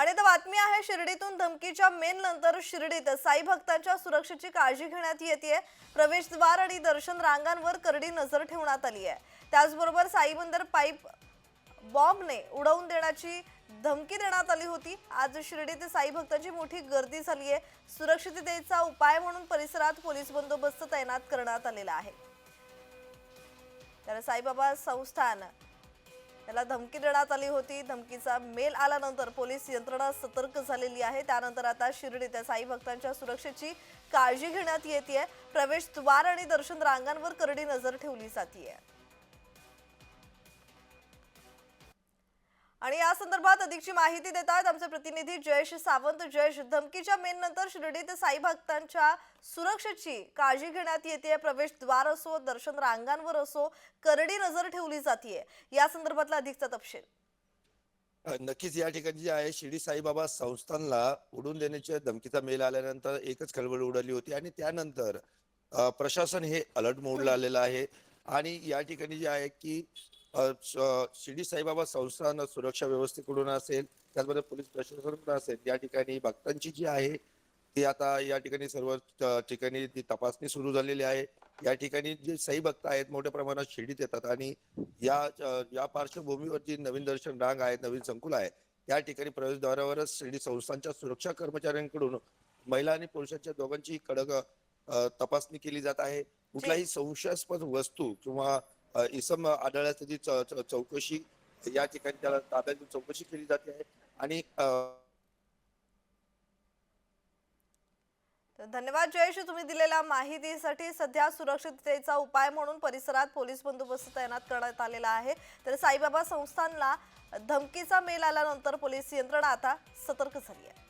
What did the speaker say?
आणि आता बातमी आहे शिर्डीतून धमकीच्या मेन नंतर शिर्डीत. साई भक्तांच्या सुरक्षेची काळजी घेण्यात येते प्रवेशद्वार आणि दर्शन रांगांवर करडी नजर ठेवण्यात आली आहे. त्याचबरोबर साई मंदिर पाईप बॉम्बने उडवून देण्याची धमकी देण्यात आली होती. आज शिर्डीत साई भक्तांची मोठी गर्दी झाली आहे. सुरक्षिततेचा उपाय म्हणून परिसरात पोलीस बंदोबस्त तैनात करण्यात आलेला आहे. तर साईबाबा संस्थान याला धमकी देण्यात आली होती. धमकीचा मेल आल्यानंतर पोलीस यंत्रणा सतर्क झालेली आहे. त्यानंतर आता शिर्डीत साई भक्तांच्या सुरक्षेची काळजी घेण्यात येते प्रवेशद्वार आणि दर्शन रांगांवर करडी नजर ठेवली जाते आणि या संदर्भात अधिकची माहिती देतात आमचे प्रतिनिधी जयेश सावंत. जयेश धमकीच्या मेन नंतर शिर्डीत साई भक्तांच्या सुरक्षेची काळजी घेण्यात येते प्रवेशद्वार असो दर्शन रांगांवर असो करडी नजर ठेवली जाते या संदर्भातला अधिकचा तपशील. नक्कीच या ठिकाणी जे आहे शिर्डी साईबाबा संस्थानला उडून देण्याच्या धमकीचा मेल आल्यानंतर एकच खळबळ उडाली होती आणि त्यानंतर प्रशासन हे अलर्ट मोडला आलेलं आहे. आणि या ठिकाणी जे आहे की शिर्डी साईबाबा संस्थान सुरक्षा व्यवस्थेकडून असेल त्याचबरोबर पोलीस प्रशासनाकडून असेल या ठिकाणी भक्तांची जी आहे ती आता या ठिकाणी सर्व ठिकाणी ती तपासणी सुरू झालेली आहे. या ठिकाणी जे साई भक्त आहेत मोठ्या प्रमाणात शिर्डीत येतात आणि या या पार्श्वभूमीवर जी नवीन दर्शन रांग आहे नवीन संकुल आहे त्या ठिकाणी प्रवेशद्वारावरच शिर्डी संस्थांच्या सुरक्षा कर्मचाऱ्यांकडून महिला आणि पुरुषांच्या दोघांची कडक तपासणी केली जात आहे. कुठलाही संशयास्पद वस्तू किंवा इसम आढळल्यास त्याची चौकशी या ठिकाणी त्याला ताब्यात चौकशी केली जाते आहे आणि धन्यवाद जयेश तुम्ही दिलेल्या माहितीसाठी सध्या सुरक्षिततेचा उपाय म्हणून परिसरात पोलीस बंदोबस्त तैनात करण्यात आलेला आहे. तर साईबाबा संस्थानला धमकीचा मेल आल्यानंतर पोलीस यंत्रणा आता सतर्क झाली आहे.